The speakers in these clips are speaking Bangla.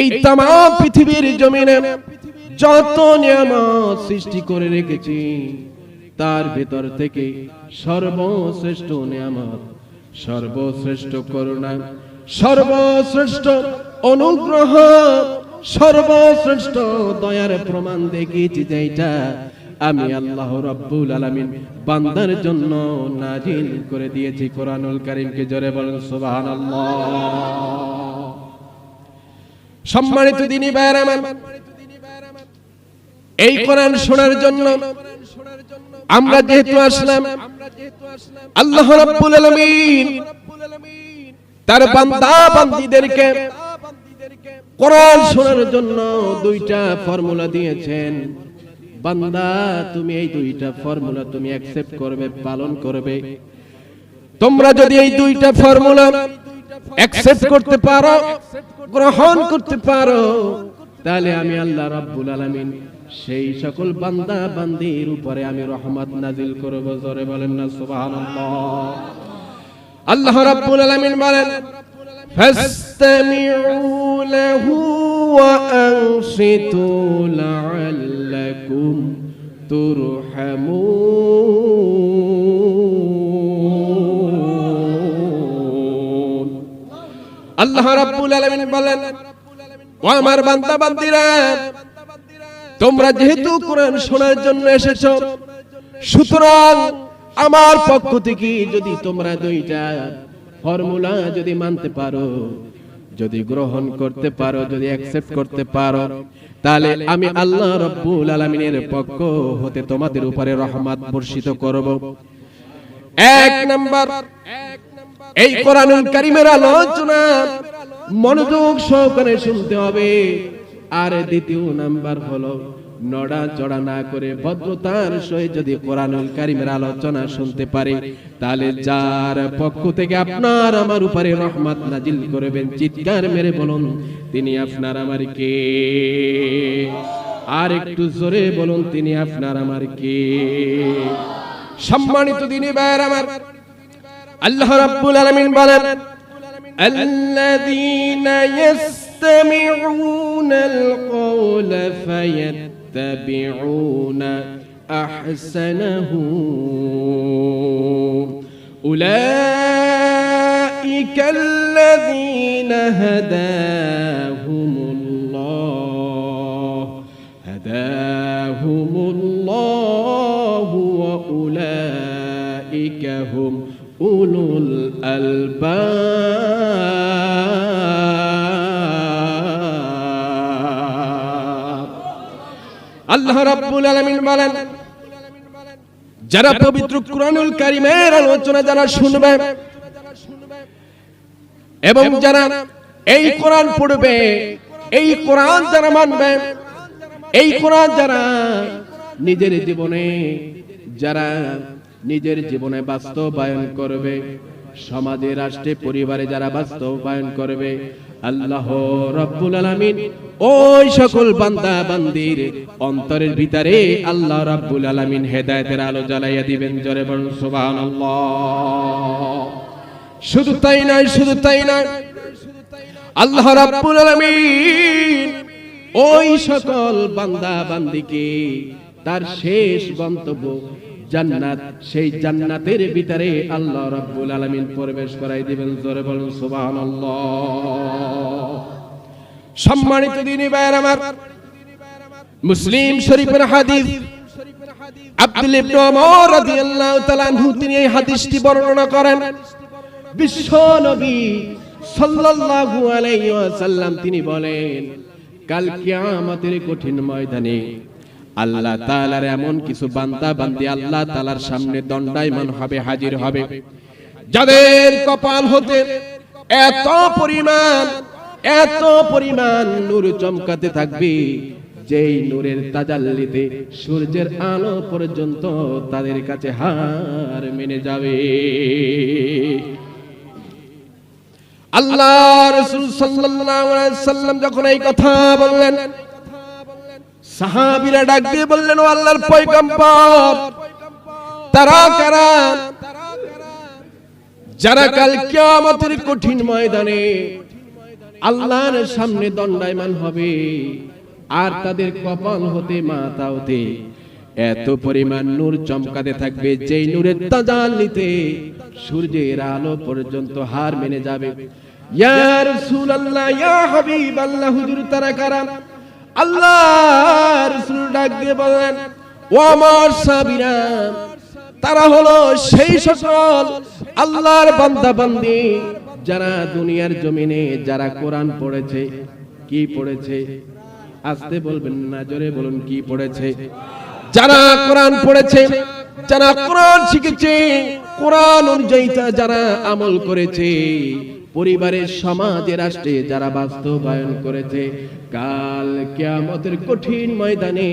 এই তাম পৃথিবীর জমিনে যত নিয়ামত সৃষ্টি করে রেখেছি, তার ভিতর থেকে সর্বশ্রেষ্ঠ নিয়ামত, সর্বশ্রেষ্ঠ করুণা, সর্বশ্রেষ্ঠ অনুগ্রহ, সর্বশ্রেষ্ঠ দয়ার প্রমাণ দেখিয়েছি যেটা আমি আল্লাহ রাব্বুল আলামিন বান্দার জন্য নাজিল করে দিয়েছি কোরআনুল কারীমকে জোরে বলেন, সুবহানাল্লাহ। সম্মানিত এই কোরআন শোনার জন্য আমরা যেহেতু আসলাম, আল্লাহ তার বান্দা কোরআন শোনার জন্য দুইটা ফর্মুলা দিয়েছেন। বান্দা, তুমি এই দুইটা ফর্মুলা তুমি অ্যাকসেপ্ট করবে, পালন করবে। তোমরা যদি এই দুইটা ফর্মুলা অ্যাকসেপ্ট করতে পারো, গ্রহণ করতে পারো, তাহলে আমি আল্লাহ রাব্বুল আলামিন সেই সকল বান্দা, বান্দির উপরে আমি রহমত নাজিল করব। জোরে বলেন না, সুবহানাল্লাহ। আল্লাহ রাব্বুল আলামিন বলেন فاستمعوا له وأنصتوا لعلكم ترحمون আল্লাহ রাব্বুল আলামিন বলেন ও আমার বান্দা বান্দিরা তোমরা যেহেতু কোরআন শোনার জন্য এসেছো সুতরাং আমার পক্ষ থেকে যদি তোমরা দুইটা ফর্মুলা যদি মানতে পারো, যদি গ্রহণ করতে পারো, যদি অ্যাকসেপ্ট করতে পারো, তাহলে আমি আল্লাহ রব্বুল আলামিনের পক্ষ হতে তোমাদের উপরে রহমত বর্ষিত করব। এক নাম্বার, এই কোরআনুল কারীমের আলোচনা মনোযোগ সহকারে শুনতে হবে। আর দ্বিতীয় নাম্বার হলো নড়া চড়া না করে ভদ্রতার সহিত যদি কোরআনুল কারীমের আলোচনা শুনতে পারে তাহলে যার পক্ষ থেকে আপনার আমার উপরে রহমত নাজিল করবেন চিৎকার মেরে বলুন তিনি আপনার আমার কে আর একটু জোরে বলুন তিনি আপনার আমার কে সম্মানিত দিনী ভাইয়ের আমার আল্লাহ রাব্বুল আলামিন বলেন الذين يستمعون القول فيتبعون أحسنه. أولئك الذين هداهم الله. هداهم الله وأولئك هم أولو الألباب. আল্লাহ রাব্বুল আলামিন বলেন, যারা পবিত্র কুরআনুল কারীমের আলোচনা যারা শুনবে এবং যারা এই কোরআন পড়বে, এই কোরআন যারা মানবে, এই কোরআন যারা নিজের জীবনে, যারা নিজের জীবনে বাস্তবায়ন করবে, সমাজে, রাষ্ট্রে, পরিবারে যারা বাস্তবায়ন করবে আল্লাহ রব্বুল আলামিন, ওই সকল বান্দা বান্দির অন্তরের ভিতরে আল্লাহ রাব্বুল আলামিন হেদায়েতের আলো জ্বালাইয়া দিবেন, জোরে বলুন, সুবহানাল্লাহ। শুধু তাই নয়, শুধু তাই নয়, আল্লাহ রাব্বুল আলামিন ওই সকল বান্দা বান্দিকে তার শেষ গন্তব্য জান্নাত, সেই জান্নাতের ভিতরে আল্লাহ রাব্বুল আলামিন প্রবেশ করাই দিবেন, জোরে বলুন, সুবহানাল্লাহ। সম্মানিত দিনী ভাইয়ের আমার, মুসলিম শরীফের হাদিস, আব্দুল ইবনে ওমর রাদিয়াল্লাহু তাআলা আনহু, তিনি এই হাদিসটি বর্ণনা করেন, বিশ্ব নবী সাল্লাল্লাহু আলাইহি ওয়াসাল্লাম, তিনি বলেন, কাল কিয়ামতের কঠিন ময়দানে আল্লাহ তাআলার এমন কিছু বান্দা, বান্দি আল্লাহ তাআলার সামনে দণ্ডায়মান হবে, হাজির হবে। যাদের কপাল হতে এত পরিমাণ এত পরিমাণ নূর চমকাতে থাকবে, যেই নূরের তাজাল্লিতে সূর্যের আলো পর্যন্ত তাদের কাছে হার মেনে যাবে। আল্লাহ রাসূল সাল্লাম যখন এই কথা বললেন সাহাবীরা ডাক দিয়ে বললেন, ও আল্লাহর পয়গম্বর, তারা কারা? যারা কাল কিয়ামতের কঠিন ময়দানে আল্লাহর সামনে দণ্ডায়মান হবে আর তাদের কপাল হতে, মাথা হতে, এত পরিমাণ নূর চমকাতে থাকবে, যেই নূরের তাজাল নিতে সূর্যের আলো পর্যন্ত হার মেনে যাবে। ইয়া রাসূলুল্লাহ, ইয়া হাবিবাল্লাহ, হুজুর তারা কারা? আল্লাহ ডাক দিয়ে বলেন ও আমার সাবিরা তারা হলো সেই সকল আল্লাহর বান্দা বান্দি যারা দুনিয়ার জমিনে, যারা কোরআন পড়েছে, কি পড়েছে? আসতে বলবেন না, জোরে বলুন, কি পড়েছে? যারা কোরআন পড়েছে, যারা কোরআন শিখেছে, কোরআন অনুযায়ী যারা আমল করেছে পরিবারের সমাজে, রাষ্ট্রে যারা বাস্তবায়ন করেছে, কাল কিয়ামতের কঠিন ময়দানে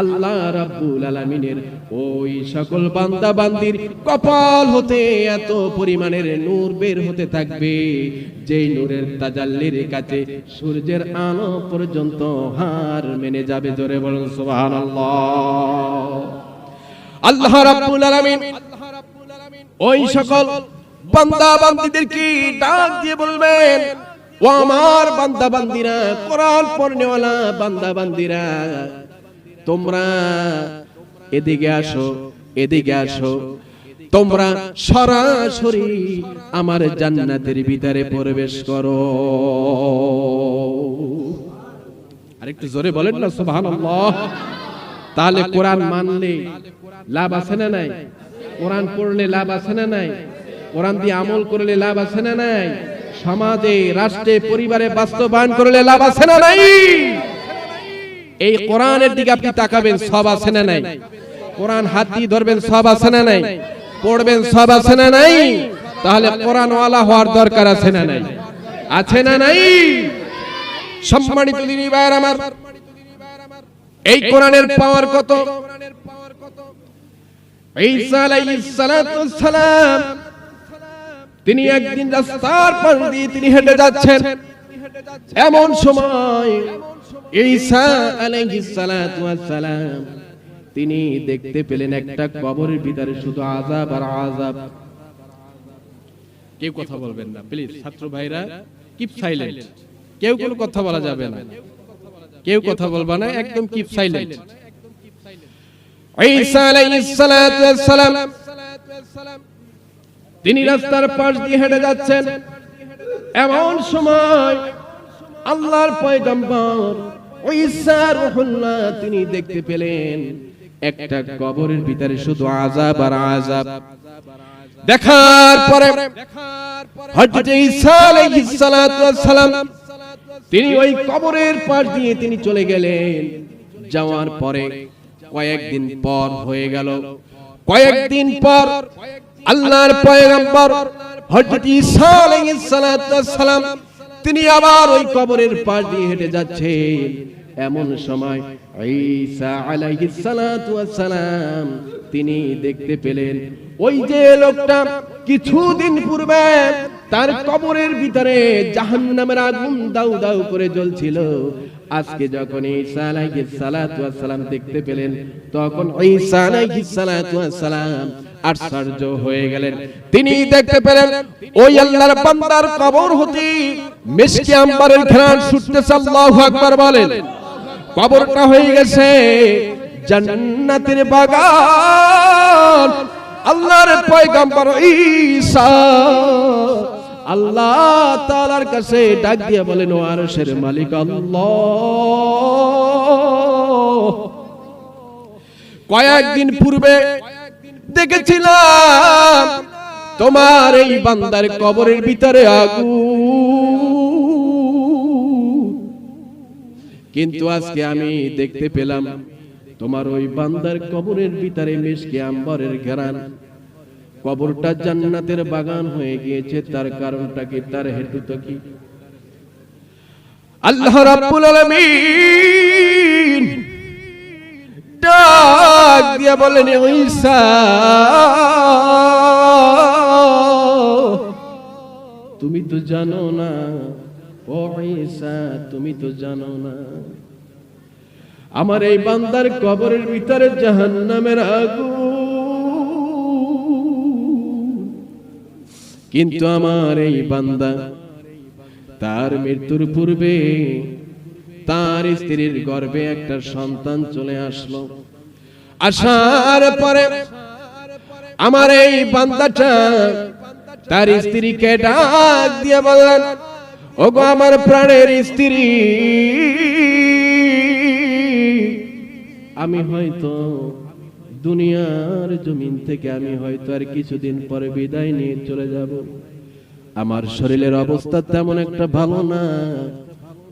আল্লাহ রাব্বুল আলামিনের ওই সকল বান্দা বান্দির কপাল হতে এত পরিমাণের নূর বের হতে থাকবে, যেই নূরের তাজাল্লির কাছে সূর্যের আলো পর্যন্ত হার মেনে যাবে জোরে বলুন, সুবহানাল্লাহ। আল্লাহ রাব্বুল আলামিন ওই সকল বান্দা বান্দিদেরকে ডাক দিয়ে বলবেন, ও আমার বান্দা বান্দিরা, কোরআন পড়নেওয়ালা বান্দা বান্দিরা, তোমরা এদিকে আসো এদিকে আসো। তোমরা সরাসরি আমার জান্নাতের ভিতরে প্রবেশ করো। আরেকটু জোরে বলেন না, সুবহানাল্লাহ। তাহলে কোরআন মানলে লাভ আছে না নাই? কোরআন পড়লে লাভ আছে না নাই? কোরআন দিয়ে আমল করলে লাভ আছে না নাই? সমাজে, রাষ্ট্রে, পরিবারে বাস্তবায়ন করলে লাভ আছে না নাই? এই কোরআনের দিকে আপনি তাকাবেন, সব আছে না নাই? কোরআন হাত দিয়ে ধরবেন, সব আছে না নাই? পড়বেন, সব আছে না নাই? তাহলে কোরআন ওয়ালা হওয়ার দরকার আছে না নাই? আছে না নাই? সম্মানিত দিনী ভাইয়ের আমার, এই কোরআনের পাওয়ার কত? ঈসা আলাইহিস সালাম তিনি একদিন রাস্তার পাশ দিয়ে তিনি হেঁটে যাচ্ছেন। এমন সময় তিনি দেখতে পেলেন একটা কবরের ভিতরে শুধু আযাব আর আযাব। কেউ কথা বলবেন না প্লিজ ছাত্র ভাইরা কিপ সাইলেন্ট কেউ কোনো কথা বলা যাবে না। কেউ কথা বলবা না, একদম কিপ সাইলেন্ট ঈসা আলাইহিস সালাতু ওয়াস সালাম তিনি রাস্তার পাশ দিয়ে হেঁটে যাচ্ছেন। এমন সময় আল্লাহর পয়গম্বর তিনি দেখতে পেলেন, একটা কবরের ভিতরে শুধু আযাব আর আযাব। দেখার পরে হযরত ঈসা আলাইহিস সালাম তিনি ওই কবরের পাশ দিয়ে তিনি চলে গেলেন। যাওয়ার পরে কয়েকদিন পর হয়ে গেল। কয়েকদিন পর আল্লাহর পয়গম্বর হযরত ঈসা আলাইহিস সালাম, তিনি আবার ওই কবরের পাশ দিয়ে হেঁটে যাচ্ছেন। এমন সময় ঈসা আলাইহিস সালাতু সালাম, তিনি দেখতে পেলেন ওই যে লোকটা কিছুদিন পূর্বে তার কবরের ভিতরে জাহান্নামের আগুন দাউ দাউ করে জ্বলছিল। আজকে যখন ঈসা আলাইহিস সালাতু সালাম দেখতে পেলেন, তখন ঈসা আলাইহিস সালাতু সালাম আশ্চর্য হয়ে গেলেন। তিনি দেখতে পেলেন ওই আল্লাহর বান্দার কবর হতে মিশকি আম্বারের ঘ্রাণ ছুটতেছে আল্লাহু আকবার বলেন। কবরটা হয়ে গেছে জান্নাতের বাগান। আল্লাহর পয়গম্বর ঈসা। আল্লাহ তাআলার কাছে ডাক দিয়ে বলেন ও আরশের মালিক আল্লাহ। কয়েকদিন পূর্বে দেখেছিলাম তোমার এই বান্দার কবরের ভিতরে আগুন। কিন্তু আজকে আমি দেখতে পেলাম তোমার ওই বান্দার কবরের ভিতরে মিশকে আম্বরের ঘেরান। কবরটা জান্নাতের বাগান হয়ে গিয়েছে, তার কারণটা কি, তার হেতু তো কি? আল্লাহ রাব্বুল আলামিন দিয়া বলেন ঈসা, তুমি তো জানো না, ও তুমি তো জানো না। আমার এই বান্দার কবরের ভিতরে জাহান্নামের আগুন। কিন্তু আমার এই বান্দা, তার মৃত্যুর পূর্বে তার স্ত্রীর গর্ভে একটা সন্তান চলে আসলো। আসার পরে আমার এই বান্দাটা তার স্ত্রীকে ডাক দিয়ে বললেন, ওগো আমার প্রাণের স্ত্রী, আমি হয়তো দুনিয়ার জমিন থেকে আমি হয়তো আর কিছুদিন পরে বিদায় নিয়ে চলে যাব। আমার শরীরের অবস্থা তেমন একটা ভালো না।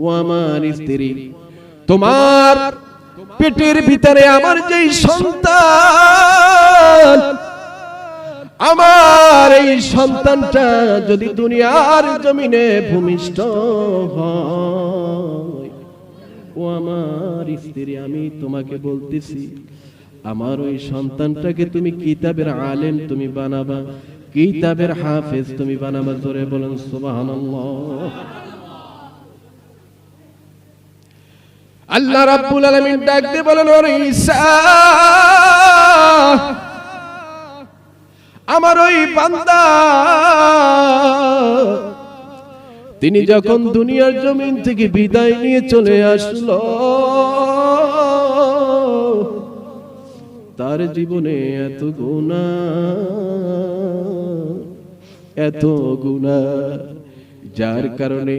ও আমার স্ত্রী, তোমার পেটের ভিতরে আমার যেই সন্তান, আমার এই সন্তানটা যদি দুনিয়ার জমিনে ভূমিষ্ঠ হয়, ও আমার স্ত্রী, আমি তোমাকে বলতেছি, আমার ওই সন্তানটাকে তুমি কিতাবের আলেম তুমি বানাবা, কিতাবের হাফেজ তুমি বানাবা, জোরে বলেন সুবহানাল্লাহ। আল্লাহ রাব্বুল আলামিন ডাক দিয়ে বলেন, ওরে ঈসা, আমার ওই বান্দা, তিনি যখন দুনিয়ার জমিন থেকে বিদায় নিয়ে চলে আসলো, তার জীবনে এত গুণা এত গুণা যার কারণে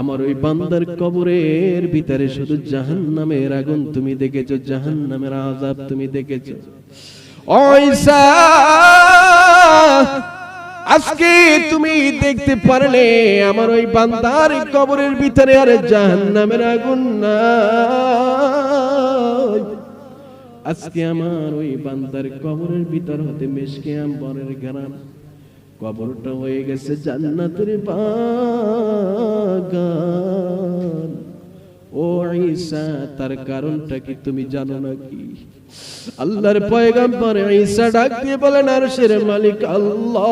আমার ওই বান্দার কবরের ভিতরে শুধু জাহান্নামের আগুন তুমি দেখেছ, জাহান্নামের আযাব তুমি দেখেছ। আজকে তুমি দেখতে পারলে আমার ওই বান্দার কবরের ভিতরে আর জাহান্নামের আগুন নাই। আজকে আমার ওই বান্দার কবরের ভিতর হতে মেশকে আম্বরের গ্রাম। কবরটা হয়ে গেছে জান্নাতের বাগান। ও ঈসা, তার কারণটা কি তুমি জানো নাকি? আল্লাহর পয়গাম্বর ঈসা ডাক দিয়ে বলেন, আরশের মালিক আল্লাহ।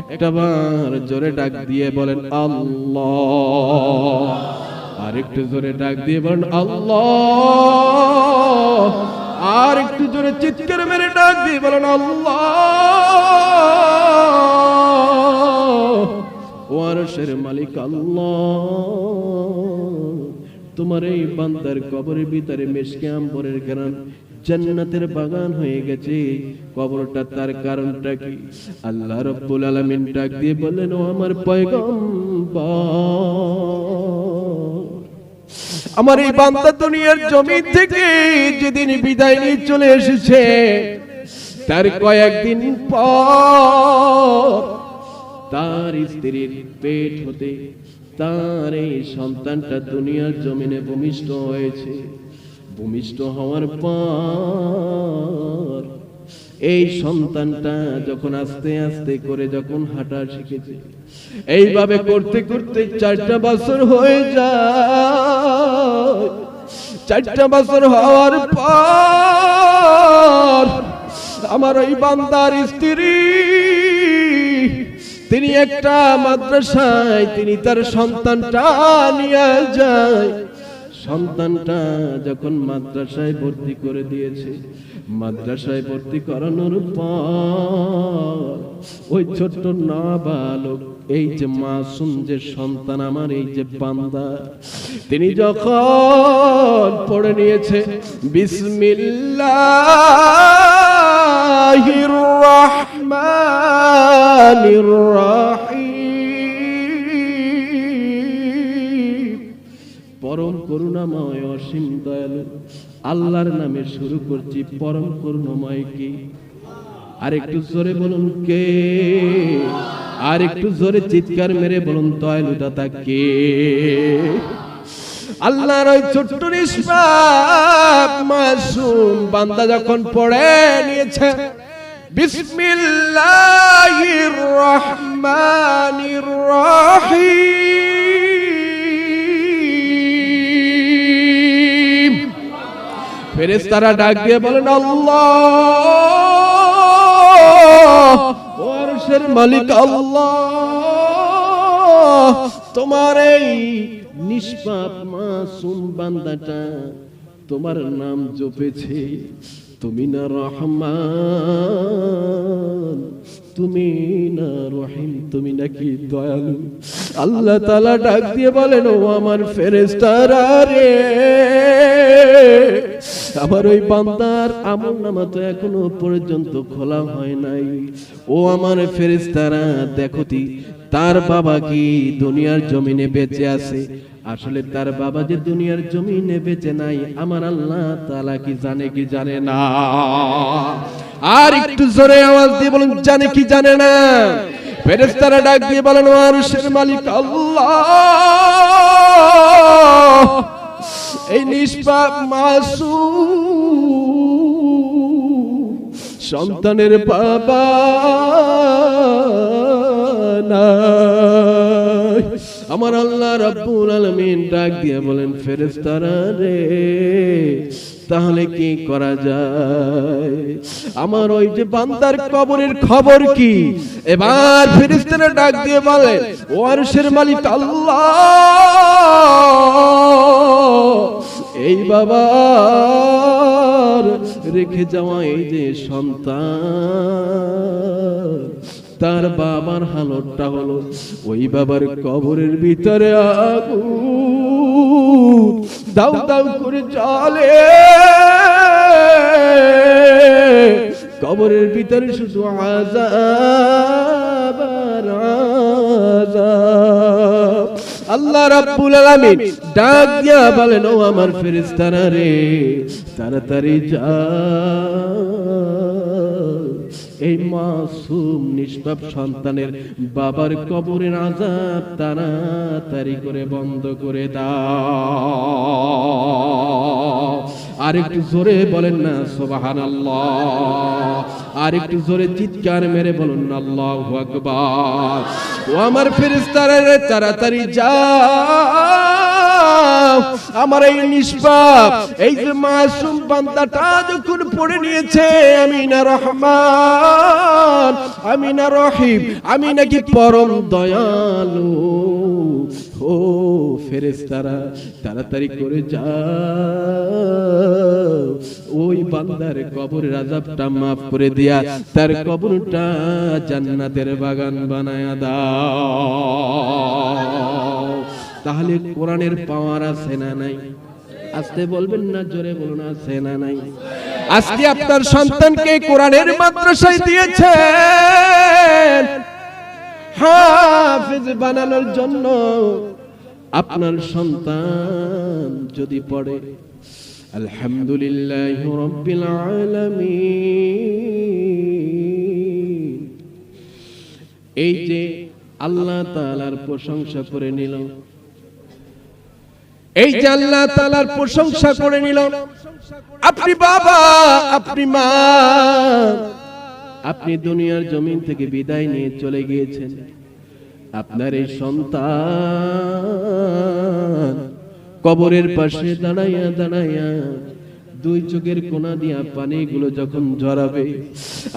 একটা বার জোরে ডাক দিয়ে বলেন, আল্লাহ। আর একটু জোরে ডাক দিয়ে বলেন, আল্লাহ। আর একটু জোরে চিৎকার মেরে ডাক দিয়ে বলেন আল্লাহ। ও মালিক আল্লাহ। তোমার এই বান্দার কবরের ভিতরে মেশকে আম্বরের গ্রাম জান্নাতের বাগান হয়ে গেছে। কবরটা তার কারণটা কি? আল্লাহ রব্বুল আলামিন ডাক দিয়ে বললেন ও আমার পয়গম্বর, আমার এই বান্দা দুনিয়ার জমি থেকে যেদিন বিদায় নিয়ে চলে এসেছে তার কয়েকদিন পর তার স্ত্রীর পেট হতে তার এই সন্তানটা দুনিয়ার জমিনে ভূমিষ্ঠ হয়েছে। ভূমিষ্ঠ হওয়ার পর এই সন্তানটা যখন আস্তে আস্তে করে যখন হাঁটা শিখেছে, এইভাবে করতে করতে চারটা বছর হয়ে যায়। চারটা বছর হওয়ার পর আমার ওই বান্দার স্ত্রী। তিনি একটা মাদ্রাসায়, তিনি তার সন্তানটা নিয়ে যায়। সন্তানটা যখন মাদ্রাসায় ভর্তি করে দিয়েছে, মাদ্রাসায় ভর্তি করানোর পর ওই ছোট্ট নাবালক, এই যে মাসুম যে সন্তান আমার, এই যে বান্দা, তিনি যখন পড়ে নিয়েছে বিসমিল্লাহির রহমানির রহিম পরম করুণাময় অসীম দয়ালু, আল্লাহর নামে শুরু করছি পরম করুণাময় কি? আর একটু জোরে বলুন কে? আর একটু জোরে চিৎকার মেরে বলুন দয়ালু দাতা কে? আল্লাহর ওই ছোট্ট নিষ্পাপ মাসুম বান্দা যখন পড়ে নিয়েছে, বিসমিল্লাহির রহমানির রহিম। ফেরেশতারা ডাক দিয়ে বলেন, আল্লাহ ও মালিক আল্লাহ, তোমার এই নিষ্পাপ মাসুম বান্দাটা, তোমার নাম জপেছে। তুমি না রহমান, তুমি না রহিম, তুমি নাকি দয়ালু। আল্লাহ তাআলা ডাক দিয়ে বলেন, ও আমার ফেরেশতারা রে, আমার ওই বান্দার আমল নামা তো এখনও পর্যন্ত খোলা হয় নাই। ও আমার ফেরেশতারা, দেখো তার বাবা কি দুনিয়ার জমিনে বেঁচে আছে? আসলে তার বাবা যে দুনিয়ার জমিনে বেঁচে নাই, আমার আল্লাহ তালা কি জানে কি জানে না? আর একটু জোরে আওয়াজ দিয়ে বলুন, জানে কি জানে না? ফেরেশতারা ডাক দিয়ে বলেন আরশের মালিক আল্লাহ, এই নিষ্পাপ মাসু সন্তানের বাবা নাই। আমার আল্লাহ রাব্বুল আলামিন ডাক দিয়ে বলেন, ফেরেশতারা রে, তাহলে কি করা যায়? আমার ওই যে বান্দার কবরের খবর কি? এবার ফেরেশতারা ডাক দিয়ে বলে ও আরশের মালিক আল্লাহ। এই বাবার রেখে যাওয়া এই যে সন্তান তার বাবার হালতটা হলো ওই বাবার কবরের ভিতরে আগুন। দাউ দাউ করে চলে কবরের ভিতরে শুধু আল্লাহ রাব্বুল আলামিন ডাক দিয়া বলেন, ও আমার ফেরেশতারা রে, তাড়াতাড়ি যা। এই মাসুম নিষ্পাপ সন্তানের বাবার কবরের আজাব তাড়াতাড়ি করে বন্ধ করে দাও। আর একটু জোরে বলেন না সোবাহান আর একটু জোরে চিৎকার মেরে বলুন, আল্লাহ ও আমার ফেরেশতারা রে, তাড়াতাড়ি যাও। আমার এই নিষ্পাপ, এই যে মাসুম বান্দাটা যখন পড়ে নিয়েছে আমি না রহমান আমি না রহিম, আমি নাকি পরম দয়ালু। ও ফেরেশতারা, তাড়াতাড়ি করে যা ওই বান্দার কবরের আযাবটা মাফ করে দিয়া, তার কবরটা জান্নাতের বাগান বানায়া দাও। তাহলে কোরআনের পাওয়ার আছে না নাই। আস্তে বলবেন না, জোরে বলুন আছে না নাই। আজকে আপনার সন্তানকে কোরআনের মাদ্রাসায় দিয়েছেন। হাফেজ বানানোর জন্য আপনার সন্তান যদি পড়ে, আলহামদুলিল্লাহ রব্বিল আলামিন। এই যে আল্লাহ তাআলার প্রশংসা করে নিল এই যে আল্লাহ তাআলার প্রশংসা করে নিল। আপনি বাবা, আপনি মা। আপনি দুনিয়ার জমিন থেকে বিদায় নিয়ে চলে গিয়েছেন। আপনার এই সন্তান কবরের পাশে দাঁড়াইয়া দাঁড়াইয়া দুই চোখের কোনা দিয়া পানিগুলো যখন ঝরাবে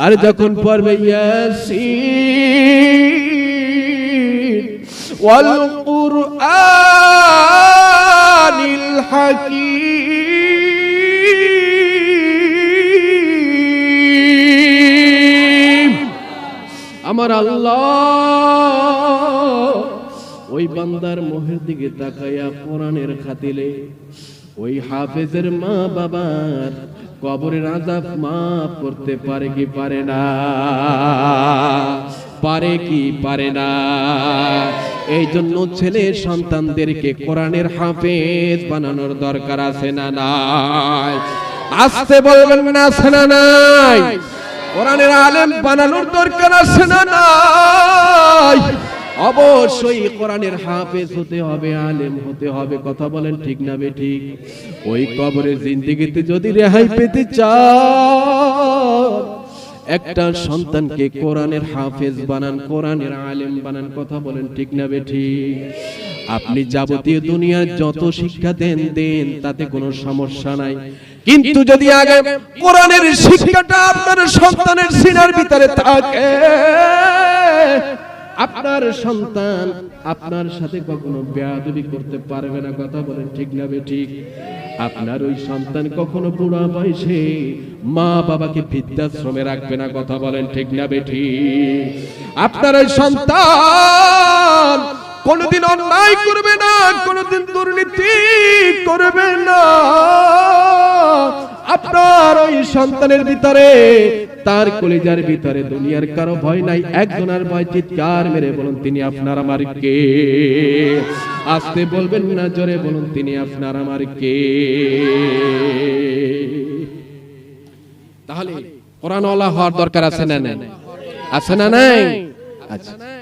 আর যখন পড়বে ইয়াসিন, ওয়াল কুরআনিল হাকীম। আমার আল্লাহ, ওই বান্দার মোহের দিকে তাকাইয়া কোরআনের খাতিলে, ওই হাফেজের মা বাবার কবরের আজাব মাফ করতে পারে কি পারে না? পারে কি পারে না? এই জন্য ছেলে সন্তানদেরকে কোরআনের হাফেজ বানানোর দরকার আছে না নাই? আসতে বলবেন না আছে না নাই? কোরআনের আলেম বানানোর দরকার আছে না নাই? অবশ্যই কোরআনের হাফেজ হতে হবে, আলেম হতে হবে, কথা বলেন ঠিক না ঠিক? ওই কবরের জিন্দিগিতে যদি রেহাই পেতে চাও একটা সন্তানকে কোরআনের হাফেজ বানান, কোরআনের আলেম বানান, কথা বলেন ঠিক না বে ঠিক আপনি যাবতীয় দুনিয়ার যত শিক্ষা দেন দেন, তাতে কোনো সমস্যা নাই। কিন্তু যদি আগে কোরআনের শিক্ষাটা আপনার সন্তানের সিনার ভিতরে থাকে, আপনার সন্তান আপনার সাথে কখনো বেয়াদবি করতে পারবে না, কথা বলেন ঠিক না বে ঠিক আপনার ওই সন্তান কখনো বুড়া বয়সে মা বাবাকে বৃদ্ধাশ্রমে রাখবে না, কথা বলেন ঠিক না বেঠি? আপনার ওই সন্তান কোনদিন অন্যায় করবে না, কোনদিন দুর্নীতি করবে না। আপনার ওই সন্তানের ভিতরে, তার কলিজার ভিতরে দুনিয়ার কারও ভয় নাই, একজনের ভয় চিৎকার মেরে বলুন তিনি আপনার আমার কে? আসতে বলবেন না, জোরে বলুন তিনি আপনার আমার কে? তাহলে কোরআন হওয়ার দরকার আছে না নাই? আছে না নাই? আচ্ছা।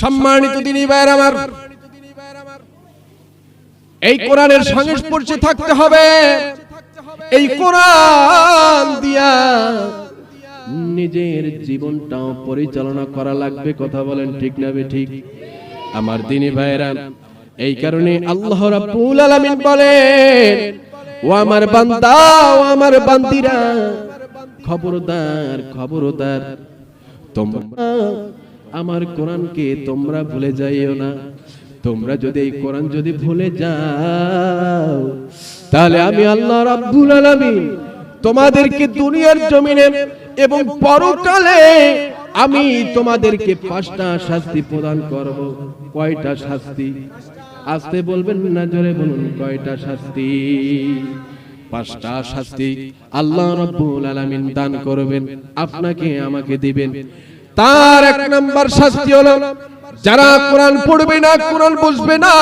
সম্মানিত দিনী ভাইয়ের আমার। এই কোরআনের সংস্পর্শে থাকতে হবে। এই কোরআন দিয়া নিজের জীবনটাও পরিচালনা করা লাগবে, কথা বলেন ঠিক না ঠিক? আমার দিনী ভাইরা এই কারণে আল্লাহ রাব্বুল আলামিন বলেন, ও আমার বান্দা, ও আমার বান্দিরা, খবরদার খবরদার, তোমরা আমার কোরআনকে তোমরা ভুলে যাইও না। তোমরা যদি এই কোরআন যদি ভুলে যাও, তাহলে আমি আল্লাহ রাব্বুল আলামিন তোমাদেরকে দুনিয়ার জমিনে এবং পরকালে আমি তোমাদেরকে পাঁচটা শাস্তি প্রদান করব। কয়টা শাস্তি? আসতে বলবেন না, জোরে বলুন, কয়টা শাস্তি? পাঁচটা শাস্তি আল্লাহ রাব্বুল আলামিন দান করবেন, আপনাকে আমাকে দিবেন। তার এক নাম্বার শাস্তি হলো, যারা কোরআন পড়বে না, কোরআন বুঝবে না,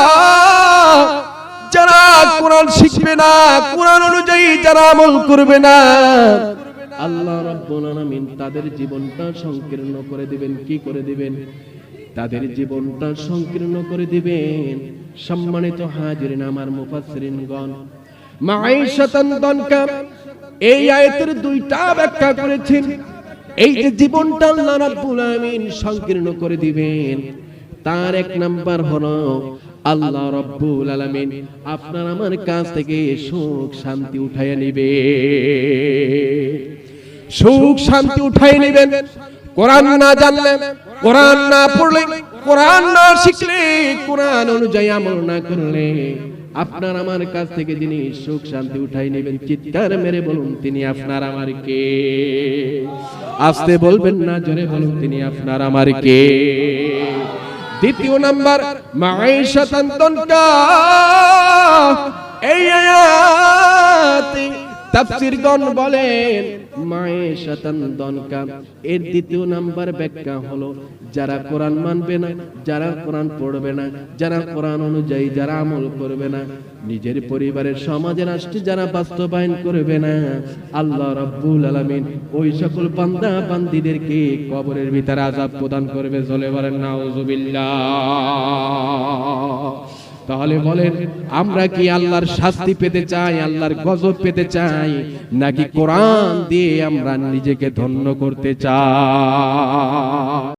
যারা কোরআন শিখবে না, কোরআন অনুযায়ী যারা আমল করবে না, আল্লাহ রাব্বুল আলামিন তাদের জীবনটা সংকীর্ণ করে দিবেন। কি করে দিবেন? তাদের জীবনটা সংকীর্ণ করে দিবেন। সম্মানিত হাজিরিন, আমার মুফাসসিরিনগণ, মাঈশাতান দনকা, এই আয়াতের দুইটা ব্যাখ্যা করেছেন। এই যে জীবনটা আল্লাহ আলামিন সংকীর্ণ করে দিবেন, তার এক নাম্বার হলো আল্লাহ রাব্বুল আলামিন আপনার আমার কাছ থেকে সুখ শান্তি উঠাইয়া নিবে। সুখ শান্তি উঠাই নেবেন। কোরআন না জানলে, কোরআন না পড়লে, কোরআন না শিখলে, কোরআন অনুযায়ী আমল না করলে আপনার আমার কাছ থেকে যিনি সুখ শান্তি উঠাই নেবেন, চিৎকার মেরে বলুন, তিনি আপনার আমার কে? আসতে বলবেন না, জোরে বলুন, তিনি আপনার আমার কে? দ্বিতীয় নাম্বার মাঈশাতান তনকা এই আয়াতে তাফসীরগণ বলেন মাঈশাতান দনকা এর দ্বিতীয় নাম্বার ব্যাখ্যা হলো, যারা কোরআন মানবে না, যারা কোরআন পড়বে না, যারা কোরআন অনুযায়ী যারা আমল করবে না, নিজের পরিবারের সমাজের রাষ্ট্রে যারা বাস্তবায়ন করবে না, আল্লাহ রাব্বুল আলামিন ওই সকল বান্দা বান্দিদেরকে কবরের ভিতরে আযাব প্রদান করবে চলে বলেন, নাউজুবিল্লাহ। তাহলে বলেন, আমরা কি আল্লাহর শাস্তি পেতে চাই, আল্লাহর গজব পেতে চাই, নাকি কোরআন দিয়ে আমরা নিজেকে ধন্য করতে চাই?